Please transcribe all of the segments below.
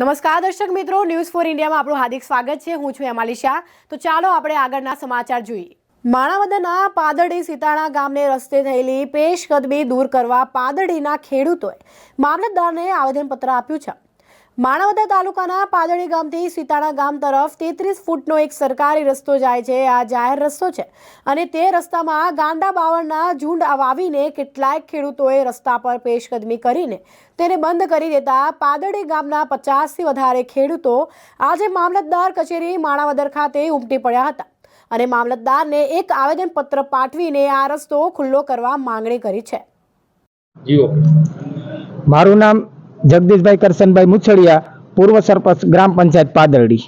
નમસ્કાર દર્શક મિત્રો ન્યૂઝ ફોર ઇન્ડિયામાં આપણું હાર્દિક સ્વાગત છે. હું છું હેમાલી શાહ. તો ચાલો આપણે આગળના સમાચાર જોઈએ. માણાવદરના પાદરડી સીતાણા ગામને રસ્તે થયેલી પેશકદમી દૂર કરવા પાદરડીના ખેડૂતોએ મામલતદારને આવેદનપત્ર આપ્યું છે. માણાવદર તાલુકાના પાદળી ગામથી સીતાણા ગામ તરફ તેત્રીસ ફૂટનો એક સરકારી રસ્તો જાય છે. આ જાહેર રસ્તો છે અને તે રસ્તામાં ગાંડા બાવળના ઝુંડ વાવીને કેટલાક ખેડૂતોએ રસ્તા પર પેશકદમી કરીને તેને બંધ કરી દેતા પાદળી ગામના પચાસથી વધારે ખેડૂતો આજે મામલતદાર કચેરી માણાવદર ખાતે ઉમટી પડ્યા હતા અને મામલતદારને એક આવેદનપત્ર પાઠવીને આ રસ્તો ખુલ્લો કરવા માંગણી કરી છે. મારું નામ જગદીશભાઈ કરશનભાઈ મુછડિયા, પૂર્વ સરપંચ, ગ્રામ પંચાયત પાદરડી.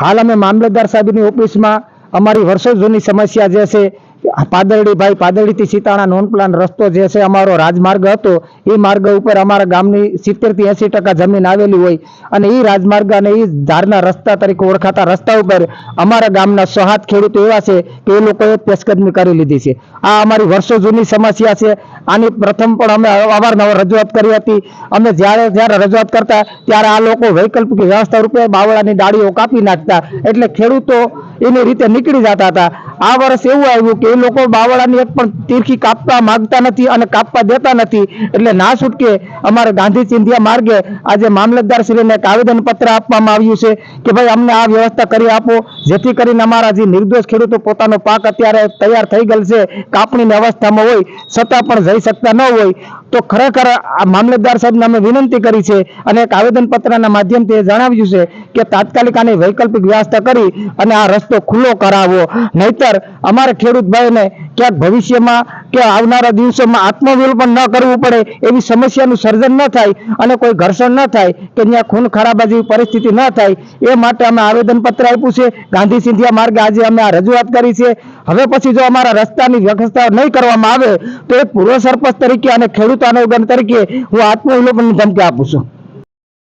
હાલ અમે મામલતદાર સાહેબની ઓફિસમાં અમારી વર્ષો જૂની સમસ્યા જે છે પાદરડી ભાઈ, પાદરડીથી સીતાણા નોન પ્લાન રસ્તો જે છે, અમારો રાજમાર્ગ હતો, એ માર્ગ ઉપર અમારા ગામની સિત્તેરથી એસી ટકા જમીન આવેલી હોય અને એ રાજમાર્ગ અને એ ધારના રસ્તા તરીકે ઓળખાતા રસ્તા ઉપર અમારા ગામના સહાત ખેડૂતો એવા છે કે એ લોકોએ પેશકદમી કરી લીધી છે. આ અમારી વર્ષો જૂની સમસ્યા છે. આની પ્રથમ પણ અમે અવારનવાર રજૂઆત કરી હતી. અમે જ્યારે જ્યારે રજૂઆત કરતા ત્યારે આ લોકો વૈકલ્પિક વ્યવસ્થા રૂપે બાવળાની ડાળીઓ કાપી નાખતા. એટલે ખેડૂતો એની રીતે નીકળી જતા હતા. આ વર્ષ એવું આવ્યું કે એ લોકો બાવળાની એક પણ તીરખી કાપવા માંગતા નથી અને કાપવા દેતા નથી. એટલે ના છૂટકે અમારે ગાંધી ચિંધ્યા માર્ગે આજે મામલતદાર શ્રીને એક આવેદન પત્ર આપવામાં આવ્યું છે કે ભાઈ અમને આ વ્યવસ્થા કરી આપો. જેથી કરીને અમારા જે નિર્દોષ ખેડૂતો પોતાનો પાક અત્યારે તૈયાર થઈ ગયેલ છે, કાપણીની અવસ્થામાં હોય, છતાં પણ જઈ શકતા ન હોય. તો ખરેખર આ મામલતદાર સાહેબને અમે વિનંતી કરી છે અને એક આવેદનપત્રના માધ્યમથી એ જણાવ્યું છે કે તાત્કાલિક આની વૈકલ્પિક વ્યવસ્થા કરી અને આ રસ્તો ખુલ્લો કરાવવો નહીતર અમારે ખેડૂત ભાઈને ક્યાંક ભવિષ્યમાં કે આવનારા દિવસોમાં આત્મવિલોપન ન કરવું પડે એવી સમસ્યાનું સર્જન ન થાય અને કોઈ ઘર્ષણ ન થાય કે ત્યાં ખૂન ખરાબા જેવી પરિસ્થિતિ ન થાય એ માટે અમે આવેદનપત્ર આપ્યું છે. ગાંધી સિંધિયા માર્ગે આજે અમે આ રજૂઆત કરી છે. હવે પછી જો અમારા રસ્તાની વ્યવસ્થા નહીં કરવામાં આવે તો એક પૂર્વ સરપંચ તરીકે અને ખેડૂત અનુગણ તરીકે હું આત્મવિલોપનની ધમકી આપું છું.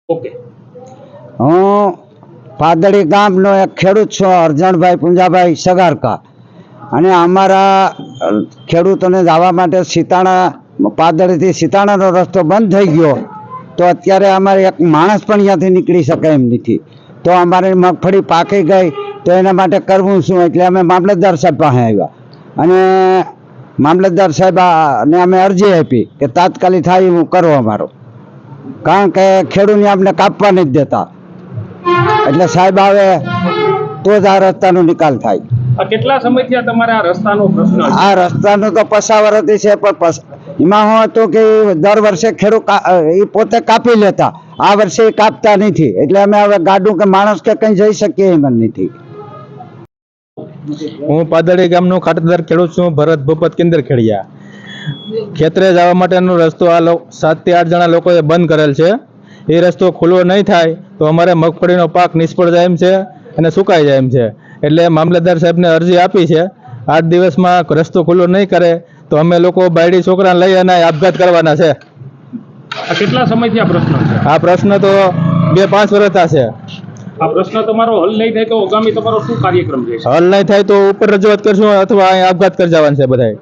ઓકે. હું પાદળી ગામનો એક ખેડૂત છું અરજણભાઈ પુંજાભાઈ સગારકા. અને અમારા ખેડૂતોને જવા માટે સીતાણા પાદળીથી સીતાણાનો રસ્તો બંધ થઈ ગયો, તો અત્યારે અમારે એક માણસ પણ અહીંયાથી નીકળી શકે એમ નથી. તો અમારે મગફળી પાકી ગઈ, તો એના માટે કરવું શું? એટલે અમે મામલતદાર સાહેબ પાસે આવ્યા. અને મામલતદાર સાહેબ ને અમે અરજી આપી કે તાત્કાલિક થાય એવું કરો અમારો. કારણ કે ખેડૂતને આપણે કાપવા નથી દેતા. એટલે સાહેબ આવે તો જ આ રસ્તાનો નિકાલ થાય. કેટલા સમયથી તમારે આ રસ્તાનો પ્રશ્ન આ રસ્તાનો તો પસાવરતી છે પણ એમાં હું હતું કે દર વર્ષે ખેડૂત એ પોતે કાપી લેતા. આ વર્ષે એ કાપતા નથી. એટલે અમે હવે ગાડું કે માણસ કે કઈ જઈ શકીએ એમ નથી. હું પાદળી ગામનો ખાતેદાર ખેડૂત છું ભરત ભૂપત કેન્દ્ર ખેડિયા ખેતરે જવા માટેનો રસ્તો આ સાતથી આઠ જણા લોકોએ બંધ કરેલ છે. એ રસ્તો ખુલ્લો નહીં થાય તો અમારે મગફળીનો પાક નિષ્ફળ જાય એમ છે. અને સુકાઈ જાય એમ છે. એટલે મામલતદાર સાહેબને અરજી આપી છે. આઠ દિવસમાં રસ્તો ખુલ્લો નહીં કરે તો અમે લોકો બાયડી છોકરાને લઈ અને આપઘાત કરવાના છે. આ કેટલા સમયથી આ પ્રશ્ન છે? આ પ્રશ્ન તો બે પાંચ વર્ષ છે. આ પ્રશ્ન તમારો હલ નહીં થાય તો આગામી તમારો શું કાર્યક્રમ છે હલ નહીં થાય તો ઉપર રજૂઆત કરશું અથવા અહીં આપઘાત કરી જવાનું છે બધાય.